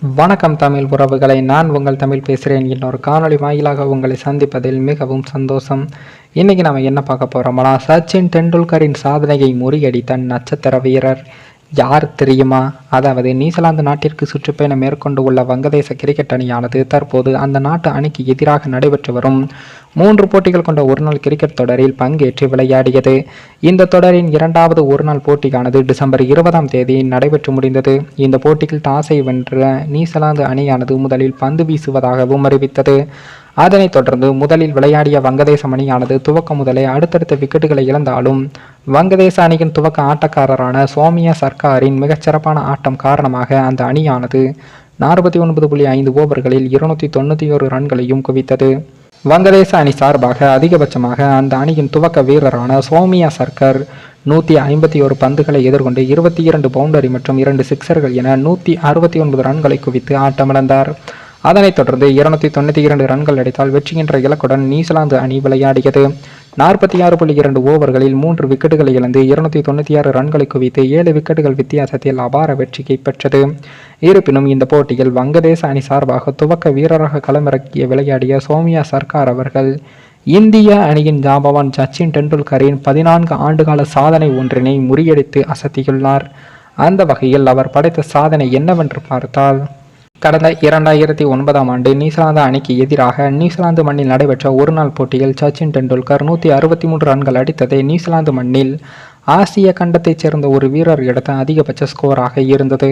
வணக்கம் தமிழ் உறவுகளை. நான் உங்கள் தமிழ் பேசுகிறேன். இன்னொரு காணொளி வாயிலாக உங்களை சந்திப்பதில் மிகவும் சந்தோஷம். இன்னைக்கு நம்ம என்ன பார்க்க போகிறோம்னா சச்சின் டெண்டுல்கரின் சாதனையை முறியடித்த நட்சத்திர வீரர். யார் தெரியுமா? அதாவது நியூசிலாந்து நாட்டிற்கு சுற்றுப்பயணம் மேற்கொண்டு உள்ள வங்கதேச கிரிக்கெட் அணியானது தற்போது அந்த நாட்டு அணிக்கு எதிராக நடைபெற்று வரும். மூன்று போட்டிகள் கொண்ட ஒருநாள் கிரிக்கெட் தொடரில் பங்கேற்று விளையாடியது. இந்த தொடரின் இரண்டாவது ஒருநாள் போட்டியானது டிசம்பர் இருபதாம் தேதி நடைபெற்று முடிந்தது. இந்த போட்டியில் டாஸை வென்ற நியூசிலாந்து அணியானது முதலில் பந்து வீசுவதாகவும் அறிவித்தது. அதனைத் தொடர்ந்து முதலில் விளையாடிய வங்கதேச அணியானது துவக்க முதலே அடுத்தடுத்த விக்கெட்டுகளை இழந்தாலும் வங்கதேச அணியின் துவக்க ஆட்டக்காரரான சோமியா சர்க்காரின் மிகச்சிறப்பான ஆட்டம் காரணமாக அந்த அணியானது நாற்பத்தி ஒன்பது புள்ளி ஐந்து ஓவர்களில் இருநூத்தி தொண்ணூற்றி ஒரு ரன்களையும் குவித்தது. வங்கதேச அணி சார்பாக அதிகபட்சமாக அந்த அணியின் துவக்க வீரரான சோமியா சர்க்கர் நூற்றி ஐம்பத்தி ஒரு பந்துகளை எதிர்கொண்டு இருபத்தி இரண்டு பவுண்டரி மற்றும் இரண்டு சிக்சர்கள் என நூற்றி அறுபத்தி ஒன்பது ரன்களை குவித்து ஆட்டமிழந்தார். அதனைத் தொடர்ந்து இருநூத்தி தொண்ணூற்றி இரண்டு ரன்கள் அடித்தால் வெற்றிகின்ற இலக்குடன் நியூசிலாந்து அணி விளையாடியது. நாற்பத்தி ஆறு புள்ளி இரண்டு ஓவர்களில் மூன்று விக்கெட்டுகளை இழந்து இருநூத்தி தொண்ணூற்றி ஆறு ரன்களை குவித்து ஏழு விக்கெட்டுகள் வித்தியாசத்தில் அபார வெற்றியை பெற்றது. இருப்பினும் இந்த போட்டியில் வங்கதேச அணி சார்பாக துவக்க வீரராக களமிறக்கிய விளையாடிய சோமியா சர்க்கார் அவர்கள் இந்திய அணியின் ஜாம்பவான் சச்சின் டெண்டுல்கரின் பதினான்கு ஆண்டுகால சாதனை ஒன்றினை முறியடித்து அசத்தியுள்ளார். அந்த வகையில் அவர் படைத்த சாதனை என்னவென்று பார்த்தால் கடந்த இரண்டாயிரத்தி ஒன்பதாம் ஆண்டு நியூசிலாந்து அணிக்கு எதிராக நியூசிலாந்து மண்ணில் நடைபெற்ற ஒருநாள் போட்டியில் சச்சின் டெண்டுல்கர் நூற்றி அறுபத்தி மூன்று ரன்கள் அடித்ததை நியூசிலாந்து மண்ணில் ஆசிய கண்டத்தைச் சேர்ந்த ஒரு வீரர் எடுத்த அதிகபட்ச ஸ்கோராக இருந்தது.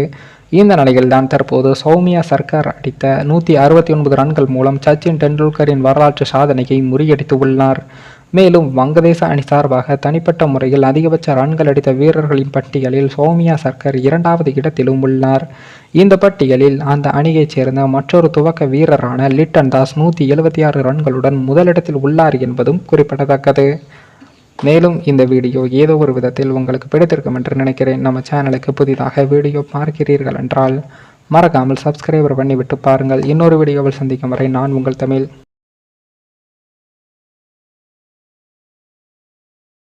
இந்த நிலையில்தான் தற்போது சௌமியா சர்க்கார் அடித்த நூற்றி அறுபத்தி ஒன்பது ரன்கள் மூலம் சச்சின் டெண்டுல்கரின் வரலாற்று சாதனையை முறியடித்து உள்ளார். மேலும் வங்கதேச அணி சார்பாக தனிப்பட்ட முறையில் அதிகபட்ச ரன்கள் அடித்த வீரர்களின் பட்டியலில் சோமியா சர்க்கர் இரண்டாவது இடத்திலும் உள்ளார். இந்த பட்டியலில் அந்த அணியைச் சேர்ந்த மற்றொரு துவக்க வீரரான லிட்டன் தாஸ் நூற்றி எழுபத்தி ஆறு ரன்களுடன் முதலிடத்தில் உள்ளார் என்பதும் குறிப்பிடத்தக்கது. மேலும் இந்த வீடியோ ஏதோ ஒரு விதத்தில் உங்களுக்கு பிடித்திருக்கும் என்று நினைக்கிறேன். நம்ம சேனலுக்கு புதிதாக வீடியோ பார்க்கிறீர்கள் என்றால் மறக்காமல் சப்ஸ்கிரைபர் பண்ணிவிட்டு பாருங்கள். இன்னொரு வீடியோவில் சந்திக்கும் வரை நான் உங்கள் தமிழ்.